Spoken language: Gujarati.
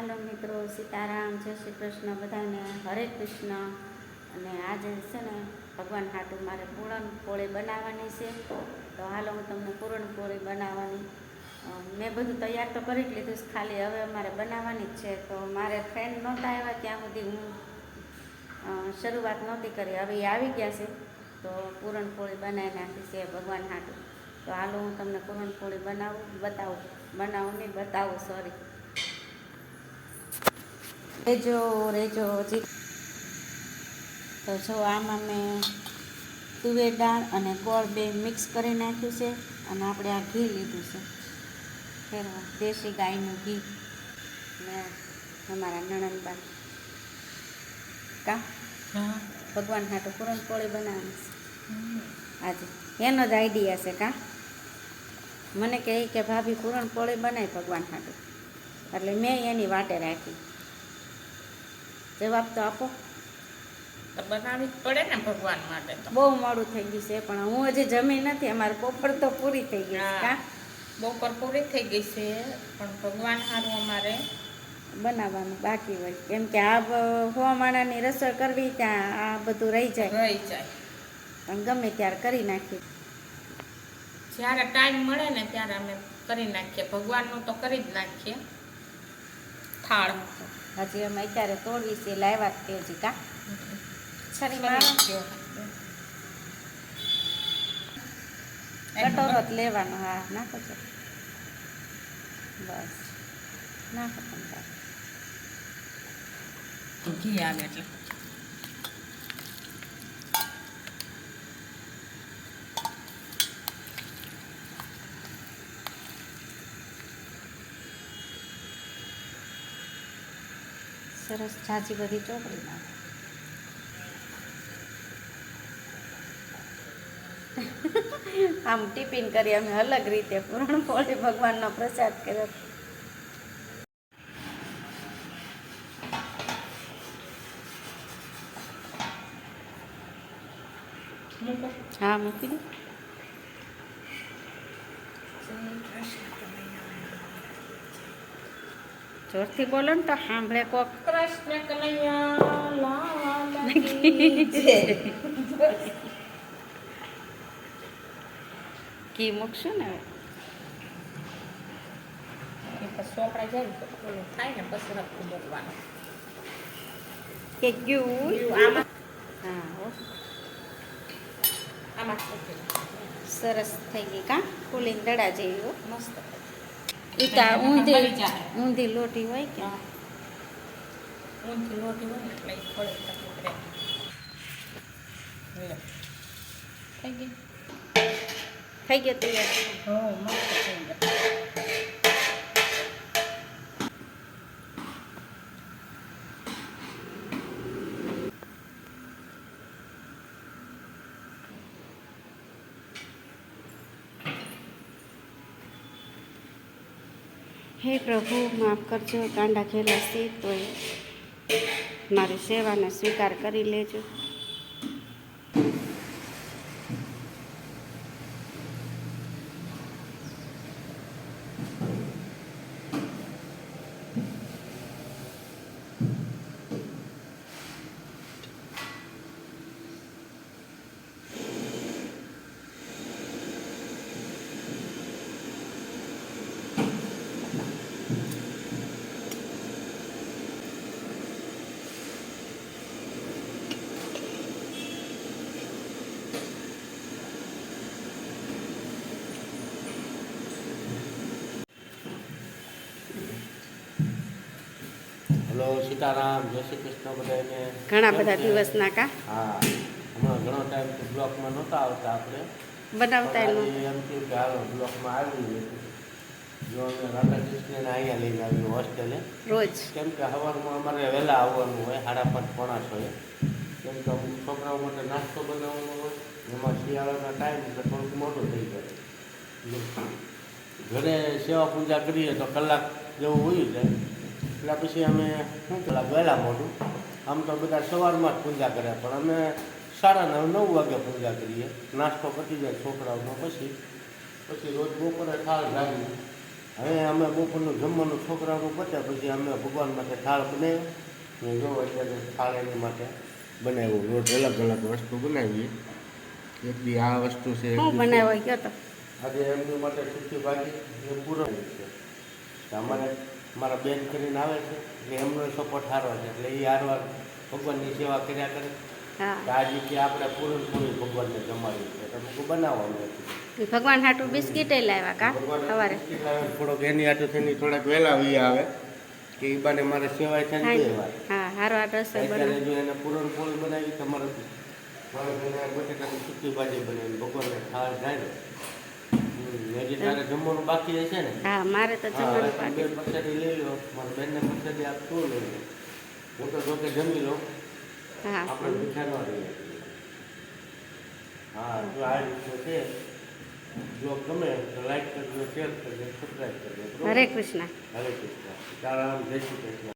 હાલો મિત્રો, સીતારામ, જય શ્રી કૃષ્ણ, બધાને હરે કૃષ્ણ. અને આજે છે ને ભગવાન હાટું મારે પૂરણપોળી બનાવવાની છે. તો હાલો હું તમને પૂરણપોળી બનાવવાની. મેં બધું તૈયાર તો કરી જ લીધું છે, ખાલી હવે મારે બનાવવાની જ છે. તો મારે ફ્રેન્ડ નહોતા આવ્યા ત્યાં સુધી હું શરૂઆત નહોતી કરી. હવે એ આવી ગયા છે. તો પૂરણપોળી બનાવી નાખી છે ભગવાન હાટું. તો હાલો હું તમને પૂરણપોળી બનાવું, બતાવું. બનાવું નહીં, બતાવું સોરી રેજો રેજો હજી. તો જો આમાં મેં તુવેર દાળ અને ગોળ બે મિક્સ કરી નાખ્યું છે અને આપણે આ ઘી લીધું છે. ફેરવા. દેશી ગાયનું ઘી. ને અમારા નણંદબા કા? ભગવાન હાટું પૂરણપોળી બનાવવાની. આજે. એનો જ આઈડિયા છે કા? મને કહે કે ભાભી પૂરણપોળી બનાવી ભગવાન હાટું. એટલે મેં એની વાટે રાખી. જવાબ તો આપો. તો બનાવવી જ પડે ને ભગવાન માટે બહુ મોડું થઈ ગયું છે પણ હું હજી જમી નથી અમારે બપોર તો પૂરી થઈ ગઈ છે બપોર પૂરી થઈ ગઈ છે પણ ભગવાન સારું અમારે. બનાવવાનું બાકી હોય. કેમ કે આ હોવામાણાની રસોઈ કરવી ત્યાં આ બધું રહી જાય. રહી જાય. પણ ગમે ત્યારે કરી નાખીએ. જ્યારે ટાઈમ મળે ને ત્યારે અમે કરી નાખીએ. ભગવાનનું તો કરી જ નાખીએ. થાળ. હજી અમે અત્યારે તોડવી છે લાવ્યા તે હજી કા? કટોરો જ લેવાનો હા નાખો છો. બસ નાખો તમે. ઘી આવે એટલે. સરસ ઝાઝી બધી ચોપડી નાખો. આમ ટિફિન કરી અમે અલગ રીતે પૂરણપોળી ભગવાનનો પ્રસાદ કર્યો. હા મૂકી દો. જોરથી બોલો ને તો સાંભળે કોક. કૃષ્ણ કનૈયા. ઘી મૂકશું ને સોપડા જાય તો ઓલું થાય ને પછી મૂકવાનું કે ગયું આમાં હા હો. આમાં સરસ થઈ ગઈ કા? કુલિંગ દડા જેવી મસ્ત ઈ ઊંધી ઊંધી લોટી હોય કે? ઊંધી લોટી હોય એટલે થોડે તકલીફ રહે. થઈ ગઈ? થઈ ગયો તૈયાર? હો મસ્ત થઈ ગઈ હે પ્રભુ માફ કરજો કાંડા ઘેલા છે તોય મારી સેવાનો સ્વીકાર કરી લેજો. સીતારામ જય શ્રી કૃષ્ણ બધાને ઘણા બધા છે? દિવસના કા? હા હમણાં ઘણો ટાઈમ બ્લોકમાં નહોતા આવતા આપણે. બનાવતા એમ. થયું કે હાલો બ્લોકમાં આવી જો અમે રાધાકૃષ્ણને અહીંયા લઈને આવ્યું હોસ્ટેલે રોજ? કેમ કે સવારમાં અમારે વહેલા આવવાનું હોય સાડા પાંચ પોણા છએ કેમ કે અમુક છોકરાઓ માટે નાસ્તો બનાવવાનો હોય એમાં શિયાળાના ટાઈમ એટલે થોડુંક મોટું થઈ જાય. ઘરે સેવા પૂજા કરીએ તો કલાક જેવું હોય જાય. એટલે પછી અમે શું પેલા વહેલા મોડું. આમ તો બધા સવારમાં જ પૂજા કરે પણ અમે સાડા નવ નવ વાગે પૂજા કરીએ. નાસ્તો પતી જાય છોકરાઓનો પછી. પછી રોજ બપોરે થાળ રાખી હવે અમે બપોરનું જમવાનું છોકરાઓનું પત્યા પછી અમે ભગવાન માટે થાળ બનાવ્યો જો અત્યારે થાળ એની માટે બનાવ્યો. રોજ અલગ અલગ વસ્તુ બનાવીએ. એક બી આ વસ્તુ છે શું બનાવ્યો? કયો તો. આજે એમની માટે સુકી ભાજી એ પૂરો છે. અમારે મારા બેન કરીને આવે છે એટલે એમનો સપોર્ટ સારો છે એટલે એ હારવાર ભગવાનની સેવા કર્યા કરે. આજી કે આપણે પૂરેપૂરી ભગવાનને જમાડી છે તમે બનાવવાનું હતું ભગવાન હાટું બિસ્કીટ લાવ્યા કા? સવારે. થોડોક એની હાટુ થઈને થોડાક વહેલા વી આવે કે એ બાને મારે સેવાય છે ને હા હારો આ રસોઈ અત્યારે જો એને પૂરણપોળી બનાવી તમારે મારે બટેકાની બટેટાની ભાજી બનાવી ભગવાનને ખાવા જાય ને. હજી તારે જમવાનું બાકી રહેશે ને? હા મારે તો જમવાનું તમે પાકી બે લઈ લો મારા બેનને લઈ લો? હું તો જોકે જમી લઉં. હા. આપણે મીઠા ન રહીએ. હા જો આ રીતનું છે જો ગમે તો લાઈક કરજો શેર કરજો સબસ્ક્રાઈબ કરજો? હરે કૃષ્ણ. હરે કૃષ્ણ. જય શ્રી કૃષ્ણ.